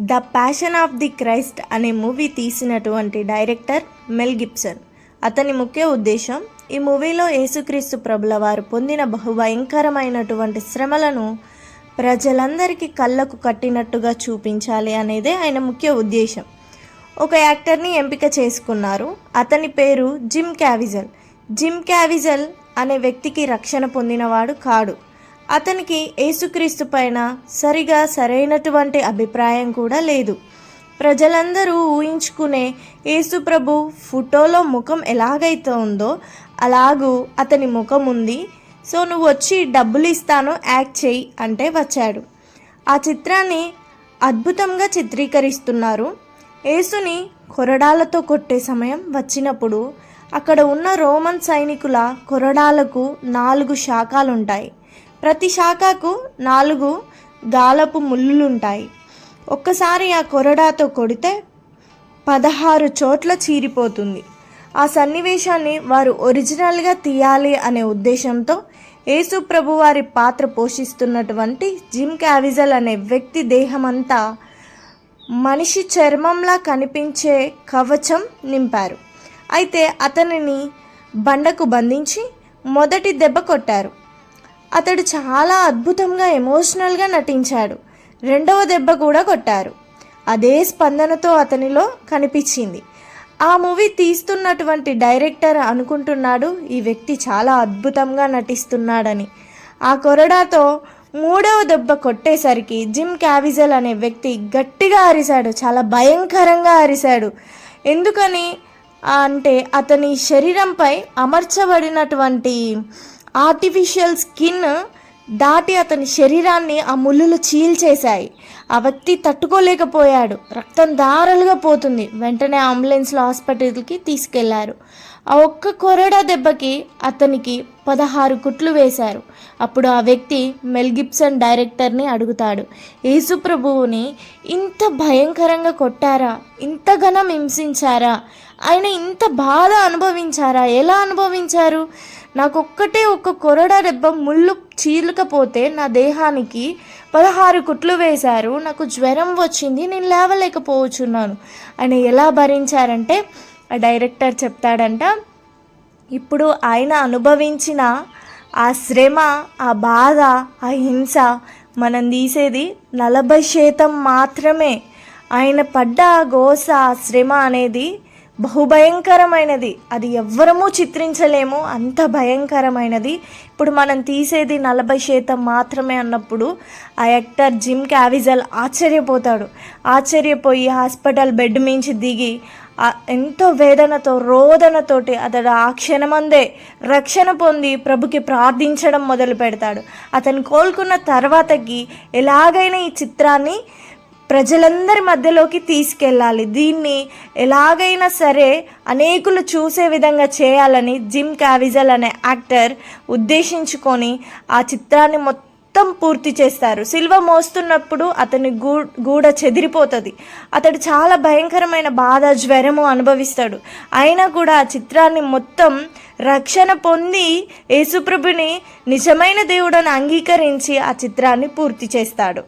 The passion of the Christ అనే movie తీసినటువంటి director Mel Gibson. అతని ముఖ్య ఉద్దేశం ఈ మూవీలో యేసుక్రీస్తు ప్రభుల వారు పొందిన బహుభయంకరమైనటువంటి శ్రమలను ప్రజలందరికీ కళ్ళకు కట్టినట్టుగా చూపించాలి అనేదే ఆయన ముఖ్య ఉద్దేశం. ఒక యాక్టర్ని ఎంపిక చేసుకున్నారు. అతని పేరు జిమ్ క్యావిజల్ జిమ్ క్యావిజల్ అనే వ్యక్తికి రక్షణ పొందినవాడు కాడు. అతనికి యేసుక్రీస్తు పైన సరిగా సరైనటువంటి అభిప్రాయం కూడా లేదు. ప్రజలందరూ ఊహించుకునే యేసుప్రభు ఫోటోలో ముఖం ఎలాగైతే ఉందో అలాగూ అతని ముఖం ఉంది సో నువ్వు వచ్చి డబ్బులు ఇస్తాను యాక్ట్ చేయి అంటే వచ్చాడు. ఆ చిత్రాన్ని అద్భుతంగా చిత్రీకరిస్తున్నారు. యేసుని కొరడాలతో కొట్టే సమయం వచ్చినప్పుడు అక్కడ ఉన్న రోమన్ సైనికుల కొరడాలకు నాలుగు శాఖలుంటాయి. ప్రతి శాఖకు నాలుగు గాలపు ముళ్ళులుంటాయి. ఒక్కసారి ఆ కొరడాతో కొడితే పదహారు చోట్ల చీరిపోతుంది. ఆ సన్నివేశాన్ని వారు ఒరిజినల్గా తీయాలి అనే ఉద్దేశంతో యేసు వారి పాత్ర పోషిస్తున్నటువంటి జిమ్ క్యావిజల్ అనే వ్యక్తి దేహమంతా మనిషి చర్మంలా కనిపించే కవచం నింపారు. అయితే అతనిని బండకు బంధించి మొదటి దెబ్బ కొట్టారు. అతడు చాలా అద్భుతంగా ఎమోషనల్గా నటించాడు. రెండవ దెబ్బ కూడా కొట్టారు. అదే స్పందనతో అతనిలో కనిపించింది. ఆ మూవీ తీస్తున్నటువంటి డైరెక్టర్ అనుకుంటున్నాడు ఈ వ్యక్తి చాలా అద్భుతంగా నటిస్తున్నాడని. ఆ కొరడాతో మూడవ దెబ్బ కొట్టేసరికి జిమ్ క్యావిజల్ అనే వ్యక్తి గట్టిగా అరిశాడు చాలా భయంకరంగా అరిశాడు. ఎందుకని? అంటే అతని శరీరంపై అమర్చబడినటువంటి ఆర్టిఫిషియల్ స్కిన్ దాటి అతని శరీరాన్ని ఆ ముళ్ళులు చీల్చేశాయి. ఆ వ్యక్తి తట్టుకోలేకపోయాడు. రక్తం దారలుగా పోతుంది. వెంటనే అంబులెన్స్లో హాస్పిటల్కి తీసుకెళ్ళారు. ఆ ఒక్క కొరడా దెబ్బకి అతనికి పదహారు కుట్లు వేశారు. అప్పుడు ఆ వ్యక్తి మెల్గిబ్సన్ డైరెక్టర్ని అడుగుతాడు. యేసుప్రభువుని ఇంత భయంకరంగా కొట్టారా? ఇంతగానం హింసించారా? ఆయన ఇంత బాధ అనుభవించారా? ఎలా అనుభవించారు? నాకు ఒక్కటే ఒక్క కొరడా దెబ్బ ముళ్ళు చీలకపోతే నా దేహానికి పదహారు కుట్లు వేశారు. నాకు జ్వరం వచ్చింది. నేను లేవలేకపోవచ్చున్నాను ఆయన ఎలా భరించారంటే ఆ డైరెక్టర్ చెప్తాడంట ఇప్పుడు ఆయన అనుభవించిన ఆ శ్రమ ఆ బాధ ఆ హింస మనం తీసేది నలభై శాతం మాత్రమే. ఆయన పడ్డ ఆ గోస ఆ శ్రమ అనేది బహుభయంకరమైనది. అది ఎవ్వరము చిత్రించలేము. అంత భయంకరమైనది. ఇప్పుడు మనం తీసేది నలభై శాతం మాత్రమే అన్నప్పుడు ఆ యాక్టర్ జిమ్ క్యావిజల్ ఆశ్చర్యపోతాడు. ఆశ్చర్యపోయి హాస్పిటల్ బెడ్ మించి దిగి ఎంతో వేదనతో రోదనతోటి అతడు ఆ క్షణమందే రక్షణ పొంది ప్రభుకి ప్రార్థించడం మొదలు పెడతాడు అతను కోలుకున్న తర్వాతకి ఎలాగైనా ఈ చిత్రాన్ని ప్రజలందరి మధ్యలోకి తీసుకెళ్ళాలి. దీన్ని ఎలాగైనా సరే అనేకులు చూసే విధంగా చేయాలని జిమ్ క్యావిజల్ అనే యాక్టర్ ఉద్దేశించుకొని ఆ చిత్రాన్ని మొత్తం పూర్తి చేస్తారు. సిల్వ మోస్తున్నప్పుడు అతని గూ గూడ చెదిరిపోతుంది. అతడు చాలా భయంకరమైన బాధ జ్వరము అనుభవిస్తాడు. అయినా కూడా ఆ చిత్రాన్ని మొత్తం రక్షణ పొంది యేసుప్రభుని నిజమైన దేవుడని అంగీకరించి ఆ చిత్రాన్ని పూర్తి చేస్తాడు.